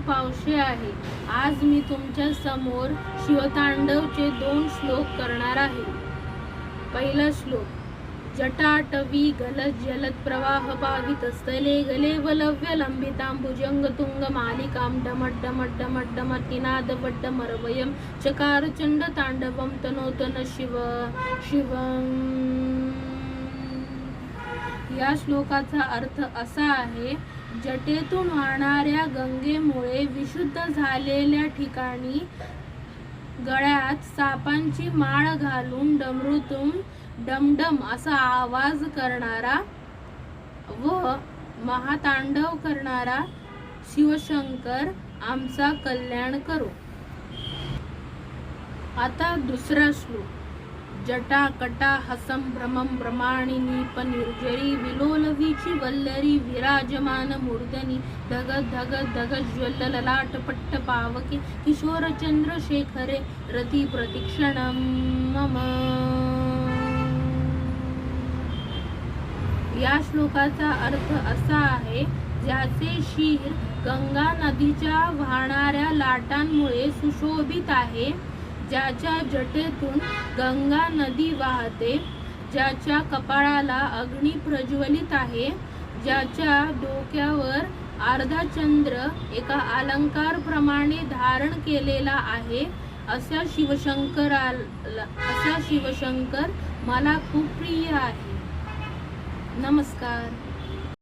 पावशे आहे. आज मी तुमच्यासमोर शिवतांडवचे दोन श्लोक करणार आहे. पहिला श्लोक जटाटवी गलत जलद प्रवाह पावित स्थले गले वलव्य लंबितांबुजंग तुंग मालिकां डमट डमट डमट डमटिनाद वड्डमरवयं चकार चंड तांडवं तनोतन शिव शिवम. या श्लोकाचा अर्थ असा आहे जटेतून वाहणाऱ्या गंगेमुळे विशुद्ध झालेल्या ठिकाणी गळ्यात सापांची माळ घालून डमरूतून डमडम असा आवाज करणारा व महातांडव करणारा शिवशंकर आमचा कल्याण करो. आता दुसरा श्लोक. जटा कटा हसं भ्रमं भ्रमाणिनीप निर्जरी विलोलवीची वल्लरी विराजमान मूर्धनी। धग धग धग ज्वल्ल ललाट पट्ट पावके किशोर चंद्रशेखरे रती प्रतीक्षणं मम। या श्लोकाचा अर्थ असा आहे ज्याचे शीर गंगा नदीच्या वाहणाऱ्या लाटांमुळे सुशोभित आहे. ज्याच्या जटेतून गंगा नदी वाहते ज्याच्या कपाळाला अग्नी प्रज्वलित आहे ज्याच्या डोक्यावर अर्धा चंद्र एका अलंकारप्रमाणे धारण केलेला आहे असा शिवशंकर असा शिवशंकर मला खूप प्रिय आहे. नमस्कार.